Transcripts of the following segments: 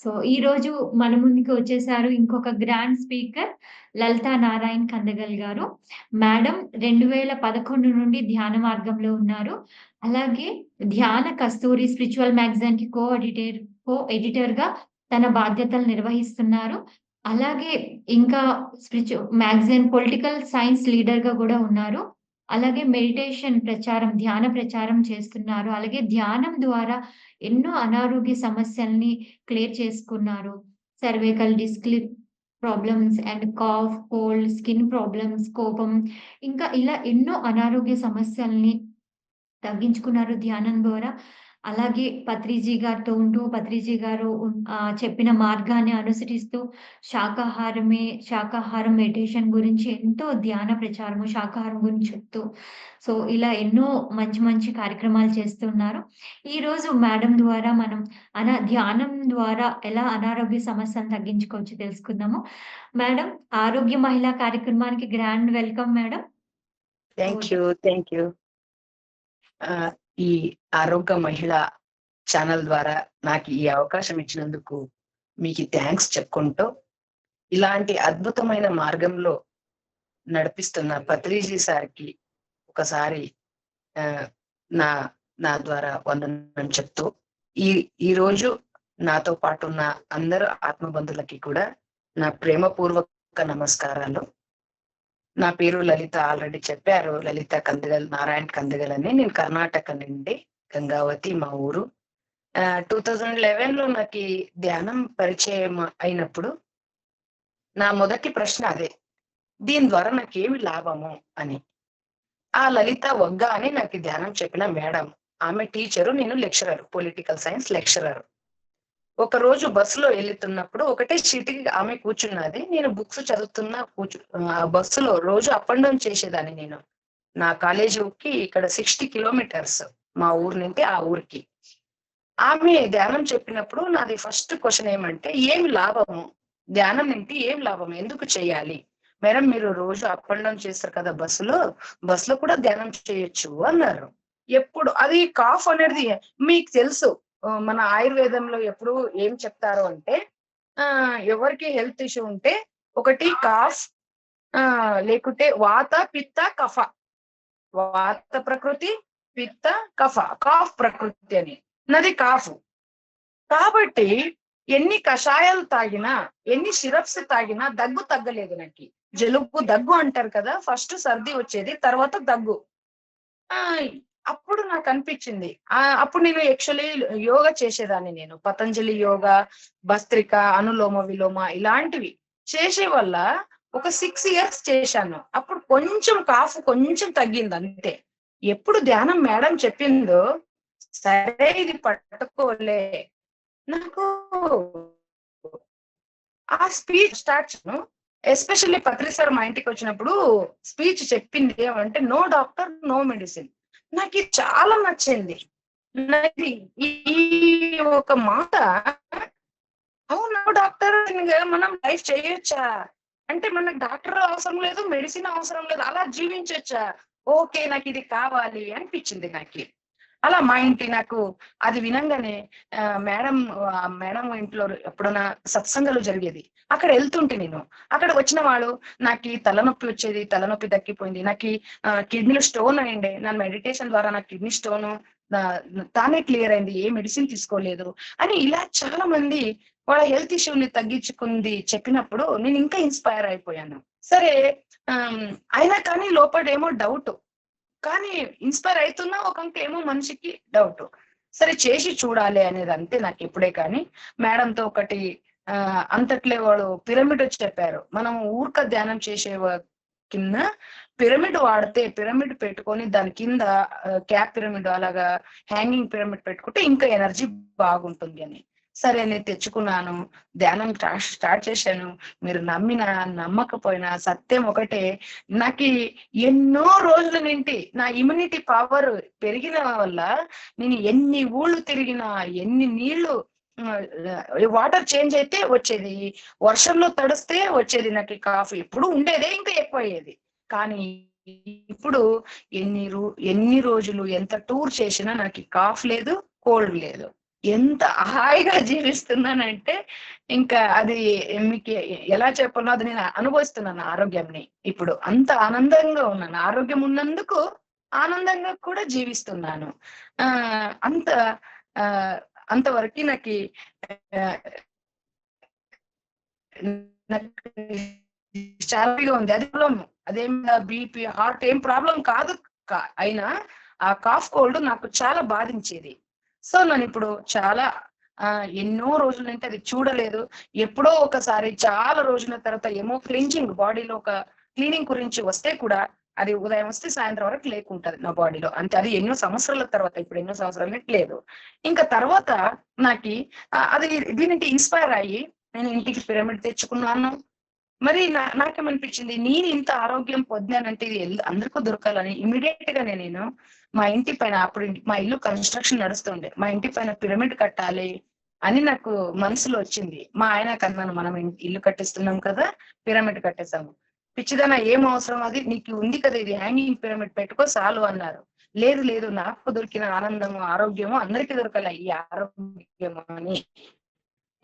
So ఈ రోజు మన ముందుకు వచ్చేసారు ఇంకొక grand speaker Lalita Narayan Kandagal garu. Madam 2011 నుండి ధ్యాన మార్గంలో ఉన్నారు. అలాగే ధ్యాన కస్తూరి స్పిరిచువల్ మ్యాగజైన్‌కి కో ఎడిటర్ కో ఎడిటర్గా తన బాధ్యతలు నిర్వహిస్తున్నారు. అలాగే ఇంకా స్పిరిచువల్ మ్యాగజైన్ పొలిటికల్ సైన్స్ లీడర్గా కూడా ఉన్నారు. అలాగే మెడిటేషన్ ప్రచారం, ధ్యాన ప్రచారం చేస్తున్నారు. అలాగే ధ్యానం ద్వారా ఎన్నో అనారోగ్య సమస్యల్ని క్లియర్ చేసుకున్నారు. Cervical disc slip problems and cough, cold, skin problems, కోపం ఇంకా ఇలా ఎన్నో అనారోగ్య సమస్యల్ని తగ్గించుకున్నారు ధ్యానం ద్వారా. అలాగే పత్రిజీ గారితో ఉంటూ పత్రిజీ గారు చెప్పిన మార్గాన్ని అనుసరిస్తూ శాకాహారమే శాకాహారం మెడిటేషన్ గురించి ఎంతో ధ్యాన ప్రచారము, శాకాహారం గురించి చెప్తూ సో, ఇలా ఎన్నో మంచి మంచి కార్యక్రమాలు చేస్తున్నారు. ఈరోజు మేడం ద్వారా మనం అనా ధ్యానం ద్వారా ఎలా అనారోగ్య సమస్యలను తగ్గించుకోవచ్చో తెలుసుకుందాము. మేడం ఆరోగ్య మహిళా కార్యక్రమానికి grand welcome madam. Thank you. Thank you. ఈ ఆరోగ్య మహిళ ఛానల్ ద్వారా నాకు ఈ అవకాశం ఇచ్చినందుకు మీకు థ్యాంక్స్ చెప్పుకుంటూ, ఇలాంటి అద్భుతమైన మార్గంలో నడిపిస్తున్న పత్రిజీ సార్‌కి ఒకసారి నా నా ద్వారా వందనం చెప్తూ, ఈ ఈరోజు నాతో పాటు ఉన్న అందరు ఆత్మబంధులకి కూడా నా ప్రేమపూర్వక నమస్కారాలు. నా పేరు లలిత ఆల్రెడీ చెప్పారు. లలిత కందగల్, నారాయణ కందగల్ అని. నేను కర్ణాటక నుండి గంగావతి మా ఊరు. టూ థౌసండ్ లెవెన్లో నాకు ధ్యానం పరిచయం అయినప్పుడు నా మొదటి ప్రశ్న అదే. దీని ద్వారా నాకేమి లాభము అని. ఆ లలిత వగ్గా అని నాకు ధ్యానం చెప్పిన మేడం. ఆమె టీచరు. నేను లెక్చరర్. Political science lecturer. ఒక రోజు బస్సులో వెళ్తున్నప్పుడు ఒకటే సీటుకి ఆమె కూర్చున్నది. నేను బుక్స్ చదువుతున్నా కూర్చు ఆహ్, బస్సులో రోజు అప్ అండ్ డౌన్ చేసేదాన్ని నేను. నా కాలేజీకి ఇక్కడ 60 కిలోమీటర్స్ మా ఊరు నుండి ఆ ఊరికి. ఆమె ధ్యానం చెప్పినప్పుడు నాది ఫస్ట్ క్వశ్చన్ ఏమంటే, ఏం లాభము? ధ్యానం నుండి ఏం లాభం? ఎందుకు చేయాలి? మేడం మీరు రోజు అప్ అండ్ డౌన్ చేస్తారు కదా బస్సులో. బస్సులో కూడా ధ్యానం చేయొచ్చు" అన్నారు. ఎప్పుడు అది కాఫ్ అనేది మీకు తెలుసు. మన ఆయుర్వేదంలో ఎప్పుడు ఏం చెప్తారు అంటే ఆ ఎవరికి హెల్త్ ఇష్యూ ఉంటే ఒకటి కాఫ్ ఆ లేకుంటే వాత, పిత్త, కఫ. వాత ప్రకృతి, పిత్త, కఫ. కాఫ్ ప్రకృతి అని. నాది కాఫ్. కాబట్టి ఎన్ని కషాయాలు తాగినా, ఎన్ని సిరప్స్ తాగినా దగ్గు తగ్గలేదు నాకు జలుబు, దగ్గు అంటారు కదా! ఫస్ట్ సర్ది వచ్చేది. తర్వాత దగ్గు. అప్పుడు నాకు అనిపించింది అప్పుడు నేను యాక్చువల్లీ యోగా చేసేదాన్ని నేను. పతంజలి యోగా, భస్త్రిక, అనులోమ, విలోమ ఇలాంటివి. చేసే వల్ల ఒక సిక్స్ ఇయర్స్ చేశాను. అప్పుడు కొంచెం కాఫ్ కొంచెం తగ్గింది అంతే. ఎప్పుడు ధ్యానం మేడం చెప్పిందో, సరే ఇది పట్టుకోలే. నాకు ఆ speech start especially Patri sir మా ఇంటికొచ్చినప్పుడు స్పీచ్ చెప్పింది ఏమంటే, "నో డాక్టర్, నో మెడిసిన్." నాకిది చాలా నచ్చింది. నాది ఈ ఒక మాట అవునా డాక్టర్ మనం లైఫ్ చేయొచ్చా? అంటే మనకు డాక్టర్ అవసరం లేదు, మెడిసిన్ అవసరం లేదు. అలా జీవించొచ్చా? ఓకే. నాకు ఇది కావాలి అనిపించింది నాకు అలా మా ఇంటి నాకు అది వినంగానే మేడం మేడం ఇంట్లో ఎప్పుడైనా సత్సంగాలు జరిగేది. అక్కడ వెళ్తుంటే నేను. అక్కడ వచ్చిన వాళ్ళు నాకు తలనొప్పి వచ్చేది. తలనొప్పి దక్కిపోయింది నాకు కిడ్నీలో స్టోన్ అయ్యండి నా మెడిటేషన్ ద్వారా నాకు కిడ్నీ స్టోను తానే క్లియర్ అయింది. ఏ మెడిసిన్ తీసుకోలేదు. అని ఇలా చాలా మంది వాళ్ళ హెల్త్ ఇష్యూని తగ్గించుకుంది చెప్పినప్పుడు నేను ఇంకా ఇన్‌స్పైర్ అయిపోయాను. సరే అయినా కానీ లోపల ఏమో డౌట్ కానీ ఇన్‌స్పైర్ అవుతున్నా ఒకంక ఏమో మనిషికి డౌట్ సరే చేసి చూడాలి అనేది అంతే నాకిప్పుడే కానీ మేడంతో ఒకటి అంతట్లే వాడు పిరమిడ్ వచ్చి చెప్పారు. మనం ఊరక ధ్యానం చేసే కింద పిరమిడ్ వాడితే పిరమిడ్ పెట్టుకొని దాని కింద క్యాప్ పిరమిడ్ అలాగా హ్యాంగింగ్ పిరమిడ్ పెట్టుకుంటే ఇంకా ఎనర్జీ బాగుంటుంది అని. సరే నేను తెచ్చుకున్నాను. ధ్యానం స్టార్ట్ చేశాను. మీరు నమ్మినా, నమ్మకపోయినా సత్యం ఒకటే. నాకీ ఎన్నో రోజుల నుండి నా ఇమ్యూనిటీ పవర్ పెరిగిన వల్ల నేను ఎన్ని ఊళ్ళు తిరిగినా, ఎన్ని నీళ్ళు వాటర్ చేంజ్ అయితే వచ్చేది. వర్షంలో తడిస్తే వచ్చేది నాకు కాఫ్. ఎప్పుడు ఉండేదే ఇంకా ఎక్కువయ్యేది. కానీ ఇప్పుడు ఎన్ని రో ఎన్ని రోజులు ఎంత టూర్ చేసినా నాకు కాఫ్ లేదు, కోల్డ్ లేదు. ఎంత హాయిగా జీవిస్తున్నానంటే ఇంకా అది మీకు ఎలా చెప్పాలో అది నేను అనుభవిస్తున్నాను ఆరోగ్యంని ఇప్పుడు అంత ఆనందంగా ఉన్నాను. ఆరోగ్యం ఉన్నందుకు ఆనందంగా కూడా జీవిస్తున్నాను. ఆ అంత ఆ అంతవరకు నాకు చాలా ఉంది. అది ప్రాబ్లం అదేం బీపీ హార్ట్ ఏం ప్రాబ్లం కాదు. అయినా ఆ కాఫ్ కోల్డ్ నాకు చాలా బాధించేది. సో నేను ఇప్పుడు చాలా ఆ ఎన్నో రోజుల నుండి అది చూడలేదు. ఎప్పుడో ఒకసారి చాలా రోజుల తర్వాత ఏమో క్లింజింగ్ బాడీలో ఒక క్లీనింగ్ గురించి వస్తే కూడా అది ఉదయం వస్తే సాయంత్రం వరకు లేకుంటది నా బాడీలో. అంటే అది ఎన్నో సంవత్సరాల తర్వాత ఇప్పుడు ఎన్నో సంవత్సరాల లేదు. ఇంకా తర్వాత నాకు అది దీనికి ఇన్స్పైర్ అయ్యి నేను ఇంటికి పిరమిడ్ తెచ్చుకున్నాను. మరి నా నాకేమనిపించింది? నేను ఇంత ఆరోగ్యం పొందానంటే ఇది ఎల్- అందరికీ దొరకాలని ఇమీడియట్గా నేను మా ఇంటి పైన అప్పుడు మా ఇల్లు కన్స్ట్రక్షన్ నడుస్తుండే. మా ఇంటి పైన పిరమిడ్ కట్టాలి అని నాకు మనసులో వచ్చింది. మా ఆయన కన్నాను మనం ఇల్లు కట్టిస్తున్నాం కదా పిరమిడ్ కట్టేసాము పిచ్చిదన ఏం అవసరం అది? నీకు ఉంది కదా ఇది హ్యాంగింగ్ పిరమిడ్ పెట్టుకో చాలు అన్నారు. లేదు లేదు నాకు దొరికిన ఆనందము ఆరోగ్యము అందరికీ దొరకాల ఈ ఆరోగ్యము అని.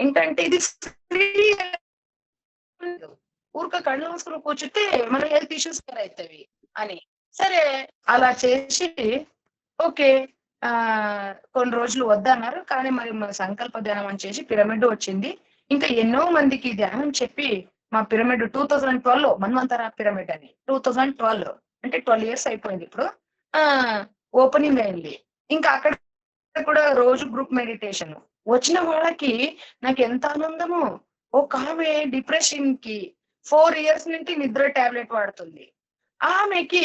ఏంటంటే ఇది ఊరిక కళ్ళు మూసుకుని కూర్చుంటే మన హెల్త్ ఇష్యూస్ అవుతాయి అని. సరే అలా చేసి ఓకే ఆ కొన్ని రోజులు వద్దన్నారు. కానీ మరి మన సంకల్ప ధ్యానం అని చేసి పిరమిడ్ వచ్చింది. ఇంకా ఎన్నో మందికి ధ్యానం చెప్పి మా pyramid two thousand twelve Manvantara pyramid అని టూ థౌజండ్ ట్వెల్వ్ అంటే ట్వెల్వ్ ఇయర్స్ అయిపోయింది ఇప్పుడు. ఆ ఓపెనింగ్ అయింది. ఇంకా అక్కడ కూడా రోజు గ్రూప్ మెడిటేషన్. వచ్చిన వాళ్ళకి నాకు ఎంత ఆనందము ఒక ఆమె డిప్రెషన్కి ఫోర్ ఇయర్స్ నుండి నిద్ర టాబ్లెట్ వాడుతుంది. ఆమెకి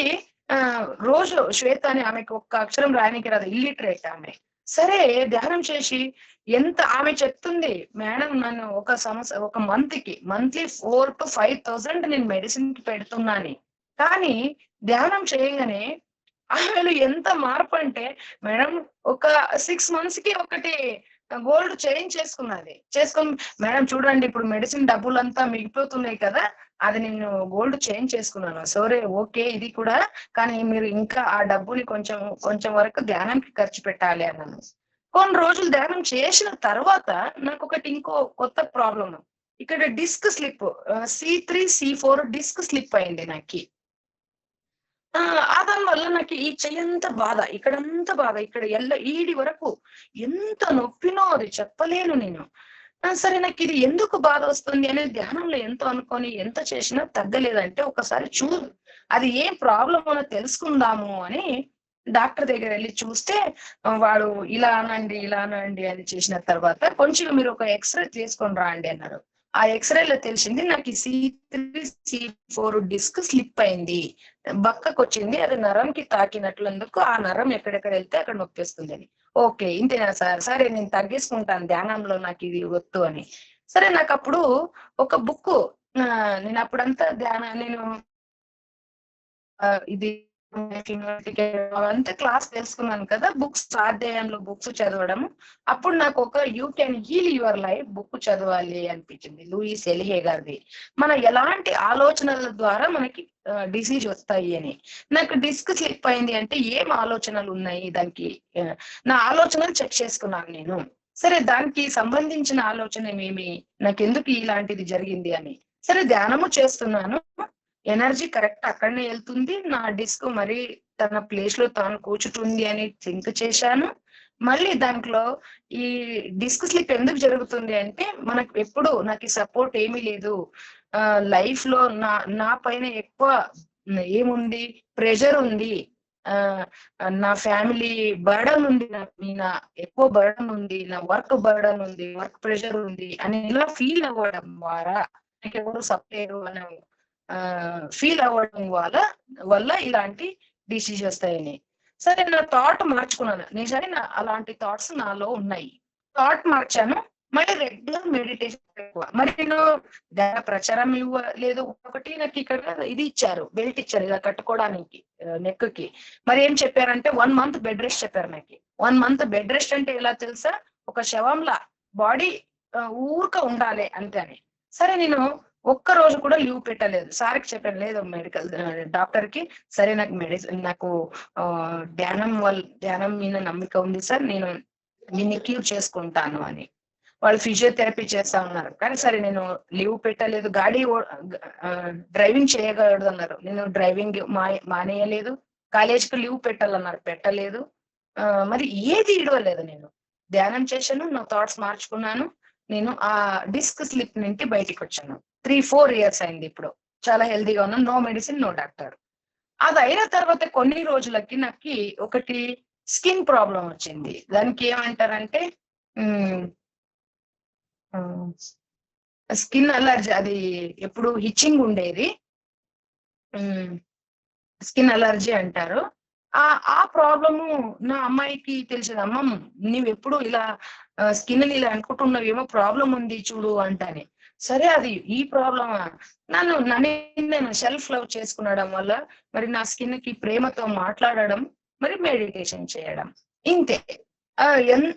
ఆ రోజు శ్వేత అని ఆమెకి ఒక్క అక్షరం రాయనికి రాదు ఇల్లిటరేట్ ఆమె. సరే ధ్యానం చేసి ఎంత ఆమె చెప్తుంది మేడం నన్ను ఒక సంవత్సరం ఒక మంత్కి monthly four to five thousand నేను మెడిసిన్కి పెడుతున్నాను. కానీ ధ్యానం చేయగానే ఆమెలో ఎంత మార్పు అంటే మేడం ఒక సిక్స్ మంత్స్కి ఒకటి గోల్డ్ చేంజ్ చేసుకున్నది. చేసుకుని మేడం చూడండి ఇప్పుడు మెడిసిన్ డబ్బులు అంతా మిగిలిపోతున్నాయి కదా అది నేను గోల్డ్ చేంజ్ చేసుకున్నాను. సరే ఓకే ఇది కూడా కానీ మీరు ఇంకా ఆ డబ్బుని కొంచెం కొంచెం వరకు ధ్యానానికి ఖర్చు పెట్టాలి అన్నాను. కొన్ని రోజులు ధ్యానం చేసిన తర్వాత నాకు ఒకటి ఇంకో కొత్త ప్రాబ్లం ఇక్కడ disc slip C three C four disc slip అయింది నాకు. ఆ దాని వల్ల నాకు ఈ చెయ్యంత బాధ ఇక్కడంత బాధ ఇక్కడ ఎల్ల ఈడి వరకు ఎంత నొప్పినో అది చెప్పలేను నేను. సరే నాకు ఇది ఎందుకు బాధ వస్తుంది అనేది ధ్యానంలో ఎంతో అనుకొని ఎంత చేసినా తగ్గలేదంటే ఒకసారి చూడు అది ఏం ప్రాబ్లం అని తెలుసుకుందాము అని డాక్టర్ దగ్గర వెళ్ళి చూస్తే వాడు ఇలా అనండి ఇలా అనండి అని చేసిన తర్వాత కొంచెం మీరు ఒక ఎక్స్రే తీసుకొని రాండి అన్నారు. ఆ ఎక్స్రేలో తెలిసింది నాకు C three C four disc slip అయింది. బక్కకు వచ్చింది అది నరంకి తాకినట్లందుకు ఆ నరం ఎక్కడెక్కడ వెళ్తే అక్కడ నొప్పిస్తుంది అని ఓకే ఇంతేనా సార్? సరే నేను తగ్గించుకుంటాను ధ్యానంలో నాకు ఇది వద్దు అని. సరే నాకు అప్పుడు ఒక బుక్ నేను అప్పుడంతా ధ్యాన నేను ఇది అంతా క్లాస్ తెలుసుకున్నాను కదా బుక్స్ స్వాధ్యాయంలో బుక్స్ చదవడం అప్పుడు నాకు ఒక you can heal your life book చదవాలి అనిపించింది లూయిస్ ఎలిహే గారిది. మన ఎలాంటి ఆలోచనల ద్వారా మనకి డిసీజ్ వస్తాయి అని. నాకు డిస్క్ స్లిప్ అయింది అంటే ఏం ఆలోచనలు ఉన్నాయి దానికి? నా ఆలోచనలు చెక్ చేసుకున్నాను నేను. సరే దానికి సంబంధించిన ఆలోచన ఏమి? నాకు ఎందుకు ఇలాంటిది జరిగింది అని. సరే ధ్యానము చేస్తున్నాను. ఎనర్జీ కరెక్ట్ అక్కడనే వెళ్తుంది. నా డిస్క్ మరి తన ప్లేస్లో తాను కూర్చుంటుంది అని థింక్ చేశాను. మళ్ళీ దాంట్లో ఈ డిస్క్ స్లిప్ ఎందుకు జరుగుతుంది అంటే మనకు ఎప్పుడు నాకు సపోర్ట్ ఏమీ లేదు. లైఫ్లో నా నా పైన ఎక్కువ ఏముంది? ప్రెషర్ ఉంది. ఆ నా ఫ్యామిలీ బర్డన్ ఉంది నా మీద. ఎక్కువ బర్డన్ ఉంది. నా వర్క్ బర్డన్ ఉంది. వర్క్ ప్రెషర్ ఉంది అని ఇలా ఫీల్ అవ్వడం ద్వారా నాకు ఎవరు సపోర్ట్ అని ఫీల్ అవ్వడం వల్ల వల్ల ఇలాంటి డిసీజ్ వస్తాయని. సరే నా థాట్ మార్చుకున్నాను. నిజానికి నా అలాంటి థాట్స్ నాలో ఉన్నాయి. థాట్ మార్చాను. మళ్ళీ రెగ్యులర్ మెడిటేషన్ ఎక్కువ. మరి నేను ధ్యాన ప్రచారం ఇవ్వ లేదు ఒకటి నాకు ఇక్కడ ఇది ఇచ్చారు. బెల్ట్ ఇచ్చారు. ఇలా కట్టుకోవడానికి నెక్కి మరి ఏం చెప్పారంటే వన్ మంత్ బెడ్ రెస్ట్ చెప్పారు నాకు. వన్ మంత్ బెడ్ రెస్ట్ అంటే ఎలా తెలుసా? ఒక శవంలా బాడీ ఊరుక ఉండాలి అంతే అని సరే నేను ఒక్క రోజు కూడా లీవ్ పెట్టలేదు. సార్కి చెప్పాను లేదు మెడికల్ డాక్టర్కి సరే నాకు మెడిసిన్ నాకు ఆ, ధ్యానం వల్ల ధ్యానం మీద నమ్మిక ఉంది సార్ నేను నిన్ను క్యూర్ చేసుకుంటాను అని. వాళ్ళు ఫిజియోథెరపీ చేస్తా ఉన్నారు. కానీ సరే నేను లీవ్ పెట్టలేదు. గాడి డ్రైవింగ్ చేయగలడు అన్నారు నేను డ్రైవింగ్ మా మానేయలేదు. కాలేజీకి లీవ్ పెట్టాలన్నారు. పెట్టలేదు. మరి ఏది ఇడవలేదు నేను. ధ్యానం చేశాను నా థాట్స్ మార్చుకున్నాను. నేను ఆ డిస్క్ స్లిప్ నుండి బయటికి వచ్చాను త్రీ ఫోర్ ఇయర్స్ అయింది ఇప్పుడు. చాలా హెల్దీగా ఉన్నాను నో మెడిసిన్ నో డాక్టర్. అది అయిన తర్వాత కొన్ని రోజులకి నాకు ఒకటి స్కిన్ ప్రాబ్లం వచ్చింది. దానికి ఏమంటారంటే స్కిన్ అలర్జీ అది ఎప్పుడు హిచ్చింగ్ ఉండేది. స్కిన్ అలర్జీ అంటారు. ఆ ఆ ప్రాబ్లము నా అమ్మాయికి తెలిసేది అమ్మ నువ్వు ఎప్పుడు ఇలా స్కిన్ ఇలా అనుకుంటున్నావు ఏమో ప్రాబ్లం ఉంది చూడు అంటానే. సరే అది ఈ ప్రాబ్లమ్ నన్ను నన్ను నేను సెల్ఫ్ లవ్ చేసుకునడం వల్ల మరి నా స్కిన్కి ప్రేమతో మాట్లాడడం మరి మెడిటేషన్ చేయడం. ఇంతే.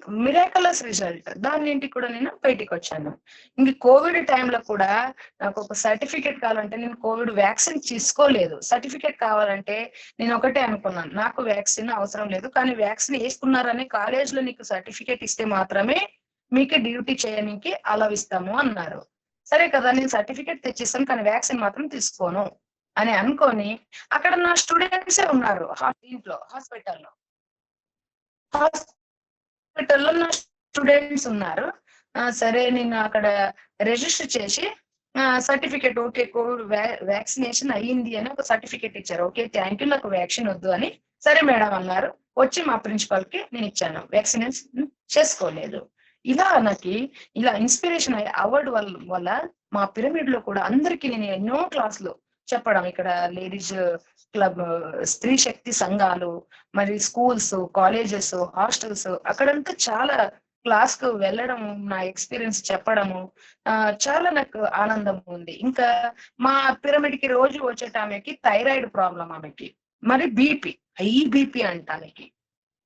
మిరాకలస్ రిజల్ట్ దాని ఇంటికి కూడా నేను బయటికి వచ్చాను ఇంక కోవిడ్ టైంలో కూడా నాకు ఒక సర్టిఫికేట్ కావాలంటే నేను కోవిడ్ వ్యాక్సిన్ తీసుకోలేదు. సర్టిఫికేట్ కావాలంటే నేను ఒకటే అనుకున్నాను. నాకు వ్యాక్సిన్ అవసరం లేదు. కానీ వ్యాక్సిన్ వేసుకున్నారని కాలేజ్లో నీకు సర్టిఫికేట్ ఇస్తే మాత్రమే మీకు డ్యూటీ చేయడానికి అలవిస్తాము అన్నారు. సరే కదా నేను సర్టిఫికేట్ తెచ్చిస్తాను కానీ వ్యాక్సిన్ మాత్రం తీసుకోను అని అనుకొని అక్కడ నా స్టూడెంట్సే ఉన్నారు దీంట్లో హాస్పిటల్లో. హాస్పిటల్లో నా స్టూడెంట్స్ ఉన్నారు. సరే నేను అక్కడ రిజిస్టర్ చేసి సర్టిఫికేట్ ఓకే కోవిడ్ వ్యాక్సినేషన్ అయ్యింది అని ఒక సర్టిఫికేట్ ఇచ్చారు. ఓకే థ్యాంక్ యూ నాకు వ్యాక్సిన్ వద్దు అని. సరే మేడం అన్నారు. వచ్చి మా ప్రిన్సిపాల్కి నేను ఇచ్చాను. వ్యాక్సినేషన్ చేసుకోలేదు. ఇలా నాకు ఇలా ఇన్స్పిరేషన్ అవార్డు వల్ల వల్ల మా పిరమిడ్లో కూడా అందరికీ నేను ఎన్నో క్లాసులు చెప్పడం. ఇక్కడ లేడీస్ క్లబ్ స్త్రీ శక్తి సంఘాలు మరి స్కూల్స్ కాలేజెస్ హాస్టల్స్ అక్కడంతా చాలా క్లాస్కు వెళ్ళడం నా ఎక్స్పీరియన్స్ చెప్పడము ఆ చాలా నాకు ఆనందం ఉంది. ఇంకా మా పిరమిడ్కి రోజు వచ్చేట ఆమెకి థైరాయిడ్ ప్రాబ్లం ఆమెకి. మరి బీపీ హై బీపీ అంట ఆమెకి.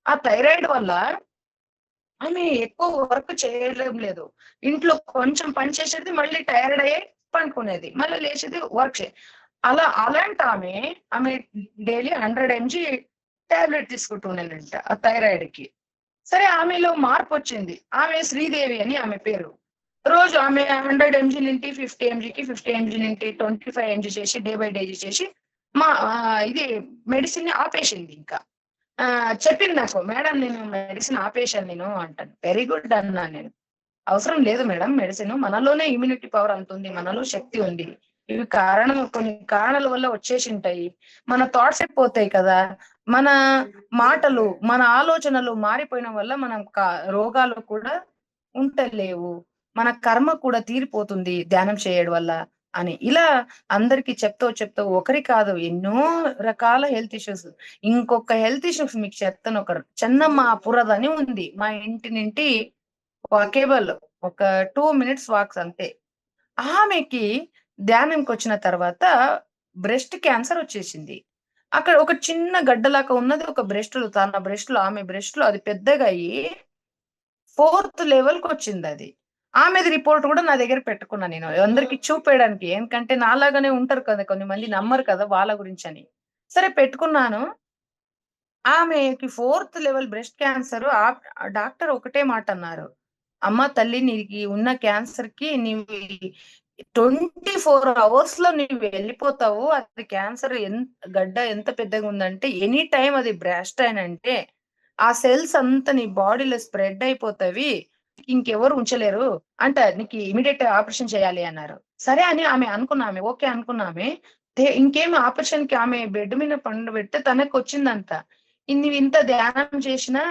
ఆ థైరాయిడ్ వల్ల ఆమె ఎక్కువ వర్క్ చేయడం లేదు. ఇంట్లో కొంచెం పని చేసేది మళ్ళీ టైర్డ్ అయ్యి పనుకునేది. మళ్ళీ లేచేది వర్క్ చే అలా అలాంటి ఆమె ఆమె డైలీ హండ్రెడ్ ఎంజీ టాబ్లెట్ తీసుకుంటున్నానంట ఆ థైరాయిడ్కి. సరే ఆమెలో మార్పు వచ్చింది. ఆమె శ్రీదేవి అని ఆమె పేరు. రోజు ఆమె హండ్రెడ్ ఎంజీ నుండి ఫిఫ్టీ ఎంజీకి ఫిఫ్టీ ఎంజీ నుండి ట్వంటీ ఫైవ్ ఎంజీ చేసి డే బై డే చేసి మా ఇది మెడిసిన్ని ఆపేసింది ఇంకా. చెప్పింది నాకు. మేడం నేను మెడిసిన్ ఆపేశాను నేను అంటాను. వెరీ గుడ్ అన్నా నేను. అవసరం లేదు మేడం మెడిసిన్ మనలోనే ఇమ్యూనిటీ పవర్ అంత ఉంది మనలో శక్తి ఉంది. ఇవి కారణం కొన్ని కారణాల వల్ల వచ్చేసి ఉంటాయి మన థాట్స్ పోతాయి కదా. మన మాటలు మన ఆలోచనలు మారిపోయిన వల్ల మనం రోగాలు కూడా ఉంటలేవు మన కర్మ కూడా తీరిపోతుంది ధ్యానం చేయడం వల్ల. అని. ఇలా అందరికి చెప్తూ చెప్తూ ఒకరి కాదు ఎన్నో రకాల హెల్త్ ఇష్యూస్. ఇంకొక హెల్త్ ఇష్యూస్ మీకు చెప్తాను. ఒక చెన్నమ్మ పురద అని ఉంది. మా ఇంటి నుండి వాకేబుల్ ఒక టూ మినిట్స్ వాక్స్ అంతే. ఆమెకి ధ్యానంకి వచ్చిన తర్వాత బ్రెస్ట్ క్యాన్సర్ వచ్చేసింది. అక్కడ ఒక చిన్న గడ్డలాగా ఉన్నది. ఒక బ్రెస్ట్లు తన బ్రెస్ట్లో ఆమె బ్రెస్ట్లు అది పెద్దగా అయ్యి ఫోర్త్ లెవెల్కి వచ్చింది అది. ఆమెది రిపోర్ట్ కూడా నా దగ్గర పెట్టుకున్నా నేను. అందరికి చూపేయడానికి. ఎందుకంటే నాలాగానే ఉంటారు కదా కొన్ని మంది నమ్మరు కదా వాళ్ళ గురించి అని సరే పెట్టుకున్నాను. ఆమెకి fourth level breast cancer doctor ఒకటే మాట అన్నారు. అమ్మ తల్లి నీకు ఉన్న క్యాన్సర్కి నీవు ట్వంటీ ఫోర్ అవర్స్లో నీవు వెళ్ళిపోతావు. అది క్యాన్సర్ ఎంత గడ్డ ఎంత పెద్దగా ఉందంటే ఎనీ టైం అది బ్రాస్ట్ అంటే ఆ సెల్స్ అంతా నీ బాడీలో స్ప్రెడ్ అయిపోతావి. ఇంకెవరు ఉంచలేరు అంట నీకు ఇమీడియట్ ఆపరేషన్ చేయాలి అన్నారు. సరే అని ఆమె అనుకున్నామే ఓకే అనుకున్నామే ఇంకేమి ఇంకేం ఆపరేషన్కి ఆమె బెడ్ మీద పండు పెడితే తనకు వచ్చిందంట. నువ్వు ఇంత ధ్యానం చేసినా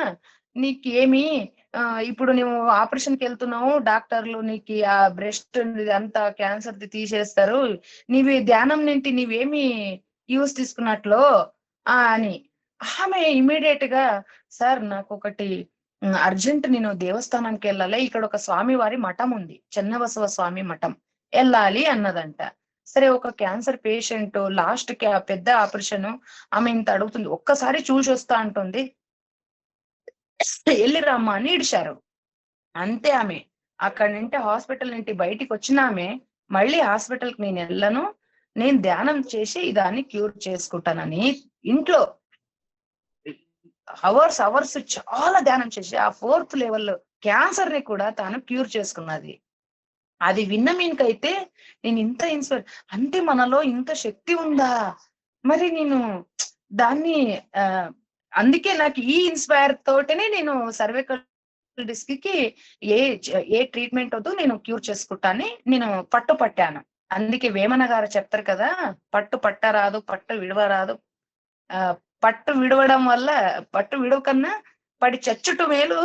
నీకేమి ఆ, ఇప్పుడు నువ్వు ఆపరేషన్కి వెళ్తున్నావు డాక్టర్లు నీకు ఆ బ్రెస్ట్ అంతా క్యాన్సర్ తీసేస్తారు నీవి ధ్యానం నుండి నీవేమి యూస్ తీసుకున్నట్లు ఆ అని. ఆమె ఇమీడియట్గా సార్ నాకు ఒకటి అర్జెంట్ నేను దేవస్థానానికి వెళ్ళాలి ఇక్కడ ఒక స్వామి వారి మఠం ఉంది చెన్నబసవ స్వామి మఠం వెళ్ళాలి అన్నదంట. సరే ఒక క్యాన్సర్ పేషెంట్ లాస్ట్కి ఆ పెద్ద ఆపరేషన్ ఆమె ఇంత అడుగుతుంది ఒక్కసారి చూసి వస్తా అంటుంది. వెళ్ళి రమ్మా అని ఇడిచారు. అంతే ఆమె. అక్కడి నుండి హాస్పిటల్ నుండి బయటికి వచ్చిన ఆమె మళ్ళీ హాస్పిటల్కి నేను వెళ్ళను నేను ధ్యానం చేసి దాన్ని క్యూర్ చేసుకుంటానని ఇంట్లో అవర్స్ అవర్స్ చాలా ధ్యానం చేసి ఆ ఫోర్త్ లెవెల్ క్యాన్సర్ని కూడా తాను క్యూర్ చేసుకున్నది. అది విన్న మీనికైతే నేను ఇంత ఇన్స్పైర్ అంటే మనలో ఇంత శక్తి ఉందా? మరి నేను దాన్ని ఆ అందుకే నాకు ఈ ఇన్స్పైర్ తోటనే నేను సర్వేకల్ డిస్క్కి ఏ ఏ ట్రీట్మెంట్ వద్దు నేను క్యూర్ చేసుకుంటాని నేను పట్టు పట్టాను. అందుకే వేమన గారు చెప్తారు కదా పట్టు పట్టరాదు పట్టు విడవరాదు. ఆ పట్టు విడవడం వల్ల పట్టు విడవకన్నా పడి చచ్చుట మేలు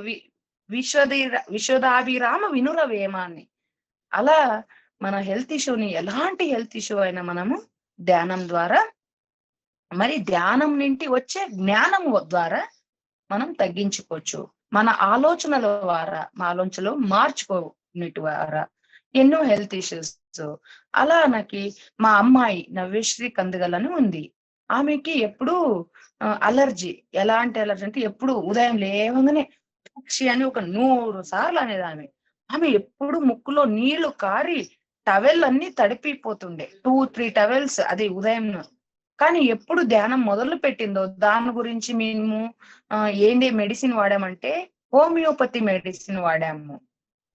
వి- విశ్వది విశ్వదాభిరామ వినురవేమాన్ని అని అలా మన హెల్త్ ఇష్యూని ఎలాంటి హెల్త్ ఇష్యూ అయినా మనము ధ్యానం ద్వారా మరి ధ్యానం నుండి వచ్చే జ్ఞానం ద్వారా మనం తగ్గించుకోవచ్చు. మన ఆలోచనల ద్వారా మా ఆలోచనలు మార్చుకోని ద్వారా ఎన్నో హెల్త్ ఇష్యూస్. అలా నాకు మా అమ్మాయి నవ్యశ్రీ కందుగలని ఉంది. ఆమెకి ఎప్పుడు అలర్జీ. ఎలాంటి అలర్జీ అంటే ఎప్పుడు ఉదయం లేవగానే పక్షి అని ఒక నూరు సార్లు అనేది ఆమె. ఆమె ఎప్పుడు ముక్కులో నీళ్ళు కారి టవెల్ అన్ని తడిపిపోతుండే. టూ త్రీ టవెల్స్ అది ఉదయం. కానీ ఎప్పుడు ధ్యానం మొదలు పెట్టిందో దాని గురించి మేము ఏంటి మెడిసిన్ వాడామంటే హోమియోపతి మెడిసిన్ వాడాము.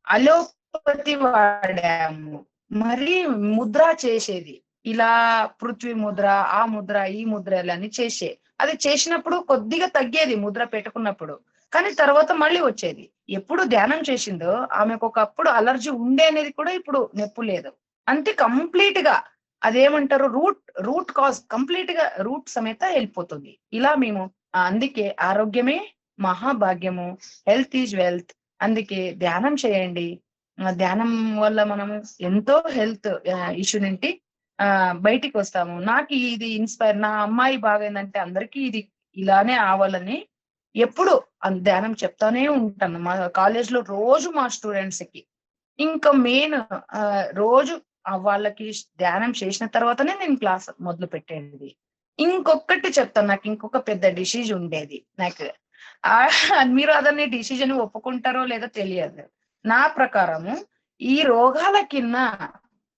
అలోపతి వాడాము. మరి ముద్ర చేసేది. ఇలా పృథ్వీ ముద్ర ఆ ముద్ర ఈ ముద్ర అని చేసే. అది చేసినప్పుడు కొద్దిగా తగ్గేది ముద్ర పెట్టుకున్నప్పుడు. కానీ తర్వాత మళ్ళీ వచ్చేది. ఎప్పుడు ధ్యానం చేసిందో ఆమెకు ఒకప్పుడు అలర్జీ ఉండే అనేది కూడా ఇప్పుడు నొప్పు లేదు. అంతే కంప్లీట్గా అదేమంటారు? రూట్ రూట్ కాజ్ కంప్లీట్గా రూట్ సమేత వెళ్ళిపోతుంది. ఇలా మేము అందుకే ఆరోగ్యమే మహాభాగ్యము. Health is wealth. అందుకే ధ్యానం చేయండి. ధ్యానం వల్ల మనము ఎంతో హెల్త్ ఇష్యూ నుండి బయటికి వస్తాము. నాకు ఇది ఇన్స్పైర్ నా అమ్మాయి బాగైందంటే అందరికీ ఇది ఇలానే ఆవాలని ఎప్పుడు ధ్యానం చెప్తానే ఉంటాను. మా కాలేజ్లో రోజు మా స్టూడెంట్స్కి. ఇంకా మెయిన్ రోజు వాళ్ళకి ధ్యానం చేసిన తర్వాతనే నేను క్లాస్ మొదలు పెట్టేది. ఇంకొకటి చెప్తాను. నాకు ఇంకొక పెద్ద డిసీజ్ ఉండేది. నాకు మీరు అదన్ని డిసిజన్ ఒప్పుకుంటారో లేదో తెలియదు. నా ప్రకారము ఈ రోగాల కింద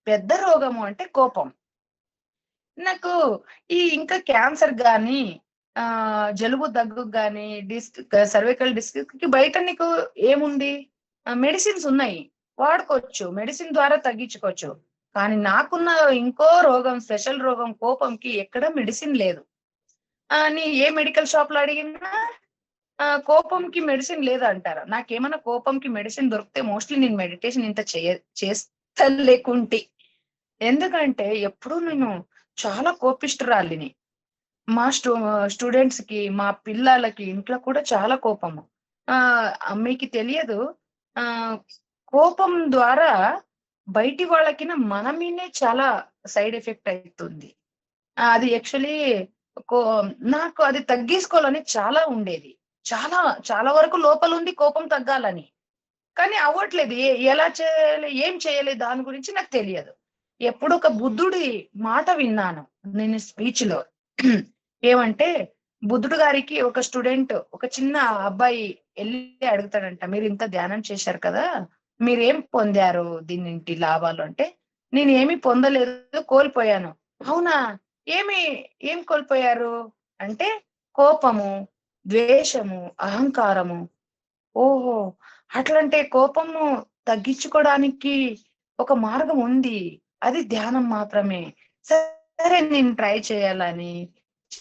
పెద్ద రోగము అంటే కోపం. నాకు ఈ ఇంకా క్యాన్సర్ కానీ ఆ జలుబు దగ్గు కానీ డిస్క్ సర్వికల్ డిస్క్కి బయట నీకు ఏముంది? మెడిసిన్స్ ఉన్నాయి. వాడుకోవచ్చు. మెడిసిన్ ద్వారా తగ్గించుకోవచ్చు. కానీ నాకున్న ఇంకో రోగం స్పెషల్ రోగం కోపంకి ఎక్కడ మెడిసిన్ లేదు. అని నీ ఏ మెడికల్ షాప్లో అడిగినా కోపంకి మెడిసిన్ లేదు అంటారు. నాకేమైనా కోపంకి మెడిసిన్ దొరికితే మోస్ట్లీ నేను మెడిటేషన్ ఇంత చేయ చేస్తలేకుంటి. ఎందుకంటే ఎప్పుడు నేను చాలా కోపిష్టురాలిని మా స్టూ స్టూడెంట్స్కి మా పిల్లలకి ఇంట్లో కూడా చాలా కోపము. ఆ మీకు తెలియదు ఆ కోపం ద్వారా బయటి వాళ్ళకి మన మీనే చాలా సైడ్ ఎఫెక్ట్ అవుతుంది అది యాక్చువల్లీ నాకు అది తగ్గించుకోవాలని చాలా ఉండేది. చాలా చాలా వరకు లోపల ఉంది కోపం తగ్గాలని. కానీ అవ్వట్లేదు ఎలా చేయాలి ఏం చేయాలి దాని గురించి నాకు తెలియదు. ఎప్పుడు ఒక బుద్ధుడి మాట విన్నాను నేను స్పీచ్లో ఏమంటే బుద్ధుడు గారికి ఒక స్టూడెంట్ ఒక చిన్న అబ్బాయి వెళ్ళి అడుగుతాడంట మీరు ఇంత ధ్యానం చేశారు కదా మీరేం పొందారు దీనింటి లాభాలు? అంటే నేను ఏమి పొందలేదు కోల్పోయాను. అవునా? ఏమి ఏం కోల్పోయారు? అంటే కోపము ద్వేషము అహంకారము. ఓహో! అట్లంటే కోపము తగ్గించుకోవడానికి ఒక మార్గం ఉంది. అది ధ్యానం మాత్రమే. సరే నేను ట్రై చేయాలని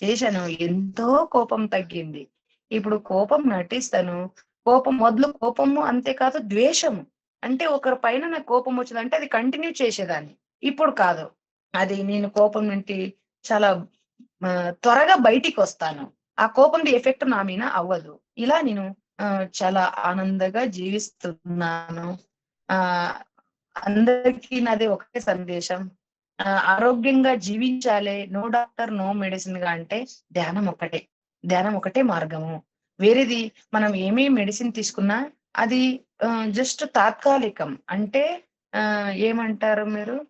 చేశాను. ఎంతో కోపం తగ్గింది. ఇప్పుడు కోపం నటిస్తాను. కోపం మొదలు కోపము అంతేకాదు ద్వేషము. అంటే ఒకరి పైన నాకు కోపం వచ్చిందంటే అది కంటిన్యూ చేసేదాన్ని. ఇప్పుడు కాదు. అది నేను కోపం నుండి చాలా త్వరగా బయటికి వస్తాను. ఆ కోపం ఎఫెక్ట్ నా మీద అవ్వదు. ఇలా నేను ఆ, చాలా ఆనందంగా జీవిస్తున్నాను. ఆ అందరికీ నాది ఒకటే సందేశం. ఆ, ఆరోగ్యంగా జీవించాలి నో డాక్టర్ నో మెడిసిన్గా అంటే ధ్యానం ఒకటే ధ్యానం ఒకటే మార్గము. వేరేది మనం ఏమీ మెడిసిన్ తీసుకున్నా అది జస్ట్ తాత్కాలికం. అంటే ఆ ఏమంటారు మీరు?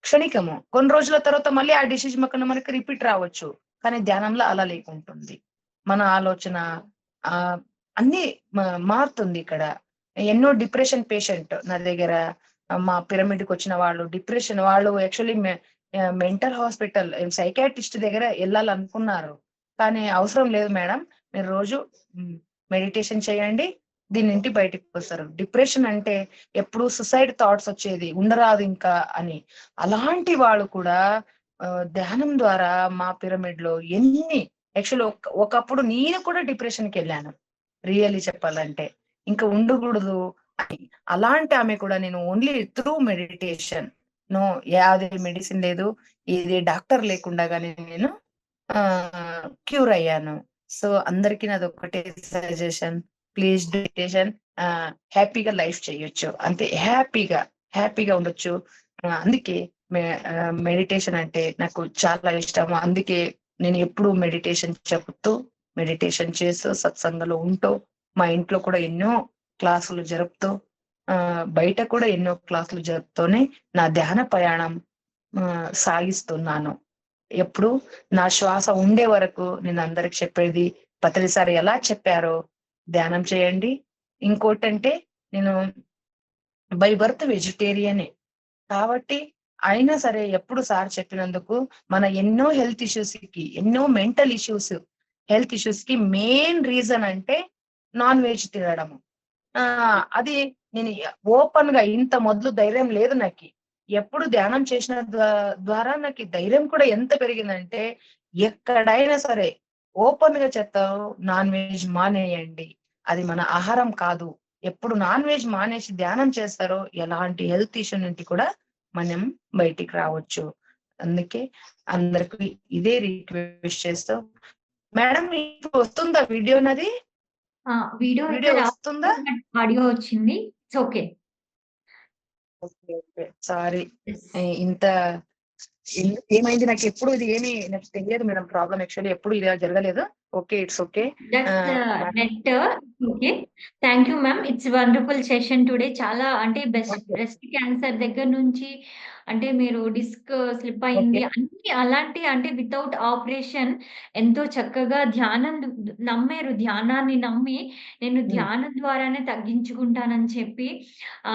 క్షణికము. కొన్ని రోజుల తర్వాత మళ్ళీ ఆ డిసీజ్ మొక్కన మనకి రిపీట్ రావచ్చు. కానీ ధ్యానంలో అలా లేకుంటుంది. మన ఆలోచన ఆ అన్ని మారుతుంది ఇక్కడ. ఎన్నో డిప్రెషన్ పేషెంట్ నా దగ్గర మా పిరమిడ్కి వచ్చిన వాళ్ళు డిప్రెషన్ వాళ్ళు యాక్చువల్లీ మెంటల్ హాస్పిటల్ సైకాట్రిస్ట్ దగ్గర వెళ్ళాలనుకున్నారు కానీ అవసరం లేదు మేడం మీరు రోజు మెడిటేషన్ చేయండి దీని నుండి బయటికి వస్తారు. డిప్రెషన్ అంటే ఎప్పుడు సుసైడ్ థాట్స్ వచ్చేది ఉండరాదు ఇంకా అని. అలాంటి వాళ్ళు కూడా ధ్యానం ద్వారా మా పిరమిడ్లో ఎన్ని యాక్చువల్ ఒకప్పుడు నేను కూడా డిప్రెషన్కి వెళ్ళాను. రియల్లీ చెప్పాలంటే. ఇంకా ఉండకూడదు అని. అలాంటి ఆమె కూడా నేను ఓన్లీ త్రూ మెడిటేషన్ నో యాది మెడిసిన్ లేదు. ఇది డాక్టర్ లేకుండా కానీ నేను క్యూర్ అయ్యాను. సో అందరికి నాది ఒకటే సజెషన్ ప్లీజ్ మెడిటేషన్ హ్యాపీగా లైఫ్ చేయొచ్చు. అంతే హ్యాపీగా హ్యాపీగా ఉండొచ్చు. అందుకే మెడిటేషన్ అంటే నాకు చాలా ఇష్టం అందుకే నేను ఎప్పుడు మెడిటేషన్ చెబుతూ మెడిటేషన్ చేస్తూ సత్సంగంలో ఉంటూ మా ఇంట్లో కూడా ఎన్నో క్లాసులు జరుపుతూ ఆ బయట కూడా ఎన్నో క్లాసులు జరుపుతూనే నా ధ్యాన ప్రయాణం సాగిస్తున్నాను. ఎప్పుడు నా శ్వాస ఉండే వరకు నేను అందరికి చెప్పేది ప్రతిసారి ఎలా చెప్పారో ధ్యానం చేయండి. ఇంకోటంటే నేను బై బర్త్ వెజిటేరియనే. కాబట్టి అయినా సరే ఎప్పుడు సార్ చెప్పినందుకు మన ఎన్నో హెల్త్ ఇష్యూస్కి ఎన్నో మెంటల్ ఇష్యూస్ హెల్త్ ఇష్యూస్కి మెయిన్ రీజన్ అంటే నాన్ వెజ్ తినడము. ఆ అది నేను ఓపెన్గా ఇంత మొదలు ధైర్యం లేదు నాకు. ఎప్పుడు ధ్యానం చేసిన ద్వారా నాకు ధైర్యం కూడా ఎంత పెరిగిందంటే ఎక్కడైనా సరే ఓపెన్గా చెప్తారు నాన్ వెజ్ మానేయండి. అది మన ఆహారం కాదు. ఎప్పుడు నాన్ వెజ్ మానేసి ధ్యానం చేస్తారో ఎలాంటి హెల్త్ ఇష్యూ నుండి కూడా మనం బయటికి రావచ్చు. అందుకే అందరికి ఇదే రిక్వెస్ట్ చేస్తాం మేడం మీకు వస్తుందా వీడియో నది? వీడియో వీడియో వస్తుందా? ఆడియో వచ్చింది. It's okay. సారీ. ఇంత ఏమైంది? నాకు ఎప్పుడు ఇది ఏమి నాకు తెలియదు మేడం ప్రాబ్లం యాక్చువల్లీ ఎప్పుడు ఇలా జరగలేదు. Okay it's okay. Net okay. Thank you ma'am it's wonderful session today చాలా అంటే బెస్ట్. బ్రెస్ట్ క్యాన్సర్ దగ్గర నుంచి అంటే మీరు డిస్క్ స్లిప్ అయింది. అన్ని అలాంటి అంటే వితౌట్ ఆపరేషన్ ఎంతో చక్కగా ధ్యానం నమ్మారు. ధ్యానాన్ని నమ్మి నేను ధ్యానం ద్వారానే తగ్గించుకుంటానని చెప్పి ఆ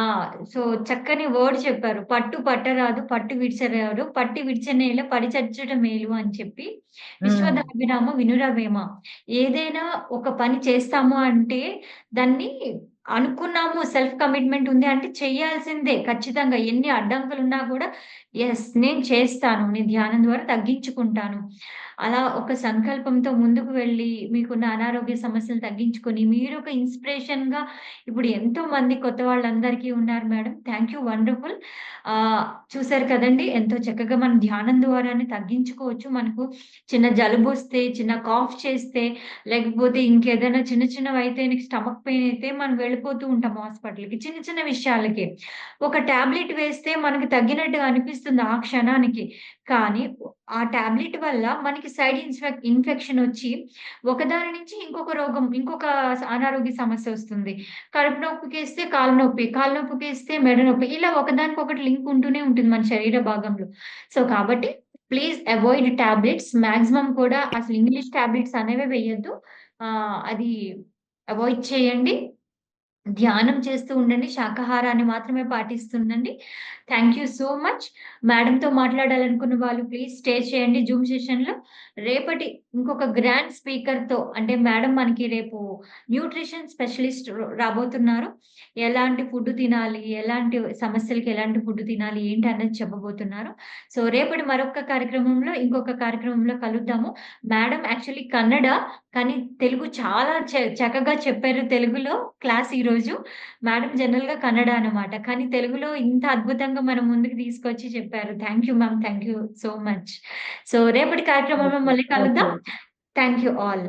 సో చక్కని వర్డ్ చెప్పారు. పట్టు పట్టరాదు పట్టు విడిచరాదు. పట్టి విడిచనేల పడి చచ్చడం మేలు అని చెప్పి విశ్వదాభిరామ వినురవేమ ఏదైనా ఒక పని చేస్తాము అంటే దాన్ని అనుకున్నాము సెల్ఫ్ కమిట్మెంట్ ఉంది అంటే చేయాల్సిందే ఖచ్చితంగా. ఎన్ని అడ్డంకులు ఉన్నా కూడా ఎస్ నేను చేస్తాను నేను ధ్యానం ద్వారా తగ్గించుకుంటాను. అలా ఒక సంకల్పంతో ముందుకు వెళ్ళి మీకున్న అనారోగ్య సమస్యలు తగ్గించుకొని మీరు ఒక ఇన్స్పిరేషన్గా ఇప్పుడు ఎంతో మంది కొత్త వాళ్ళందరికీ ఉన్నారు మేడం. థ్యాంక్ యూ వండర్ఫుల్ ఆ చూసారు కదండి ఎంతో చక్కగా మనం ధ్యానం ద్వారానే తగ్గించుకోవచ్చు. మనకు చిన్న జలుబు వస్తే చిన్న కాఫ్ చేస్తే లేకపోతే ఇంకేదైనా చిన్న చిన్నవి అయితే స్టమక్ పెయిన్ అయితే మనం వెళ్ళిపోతూ ఉంటాం హాస్పిటల్కి. చిన్న చిన్న విషయాలకి. ఒక టాబ్లెట్ వేస్తే మనకి తగ్గినట్టుగా అనిపిస్తుంది ఆ క్షణానికి. కానీ ఆ టాబ్లెట్ వల్ల మనకి సైడ్ ఇన్ఫెక్ ఇన్ఫెక్షన్ వచ్చి ఒకదాని నుంచి ఇంకొక రోగం ఇంకొక అనారోగ్య సమస్య వస్తుంది. కడుపు నొప్పికి వేస్తే కాలు నొప్పి కాలు నొప్పికి వేస్తే మెడ నొప్పి ఇలా ఒకదానికి ఒకటి లింక్ ఉంటూనే ఉంటుంది మన శరీర భాగంలో. సో కాబట్టి ప్లీజ్ అవాయిడ్ టాబ్లెట్స్. మాక్సిమం కూడా అసలు ఇంగ్లీష్ టాబ్లెట్స్ అనేవి వేయద్దు. అది అవాయిడ్ చేయండి. ధ్యానం చేస్తూ ఉండండి. శాకాహారాన్ని మాత్రమే పాటిస్తుండండి. థ్యాంక్ యూ సో మచ్ మేడంతో మాట్లాడాలనుకున్న వాళ్ళు ప్లీజ్ స్టే చేయండి జూమ్ సెషన్లో రేపటి ఇంకొక గ్రాండ్ స్పీకర్తో అంటే మేడం మనకి రేపు న్యూట్రిషన్ స్పెషలిస్ట్ రాబోతున్నారు. ఎలాంటి ఫుడ్ తినాలి? ఎలాంటి సమస్యలకి ఎలాంటి ఫుడ్ తినాలి? ఏంటి అన్నది చెప్పబోతున్నారు. సో రేపటి మరొక కార్యక్రమంలో ఇంకొక కార్యక్రమంలో కలుద్దాము. మేడం యాక్చువల్లీ కన్నడ కానీ తెలుగు చాలా చక్కగా చెప్పారు తెలుగులో క్లాస్ ఈరోజు మేడం జనరల్గా కన్నడ అన్నమాట. కానీ తెలుగులో ఇంత అద్భుతంగా మనం ముందుకు తీసుకొచ్చి చెప్పారు. Thank you ma'am thank you so much. So రేపటి కార్యక్రమంలో మళ్ళీ కలుద్దాం. Thank you all.